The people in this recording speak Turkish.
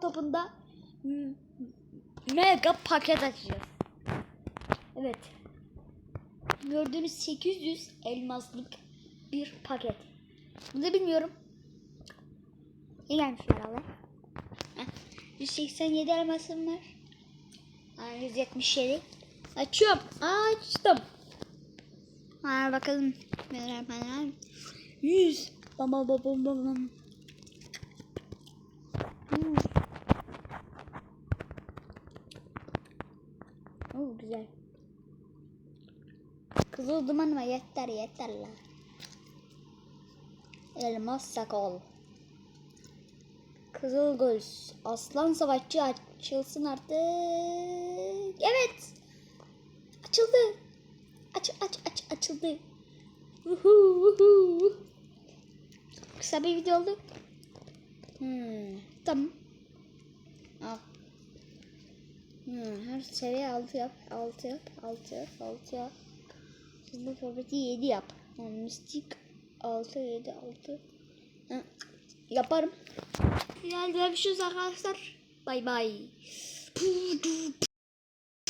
topunda mega paket açacağız. Evet. Gördüğünüz 800 elmaslık bir paket. Bunu da bilmiyorum. Ne gelmiş herhalde? Heh, 187 elmasım var. Yani 177. Açıyorum. Açtım. Ha bakalım. 100. Bam bam bam bam bam. bam. Hmm. Oo güzel. Kızıl duman mı? Yeter yeter la. Elmas sakal. Kızıl göz. Aslan savaşçı açılsın artık. Evet. Açıldı. Aç aç aç açıldı. Uhu, uhu. Kısa bir video oldu. Hmm, tamam. Hmm, her seviye 6 yap. 6 yap. 6 yap. 6 yap. Hızlı fabriki 7 yap. Hmm, mistik 6 7 6. Hı, Yaparım. Gel görüşürüz arkadaşlar. Bay bay.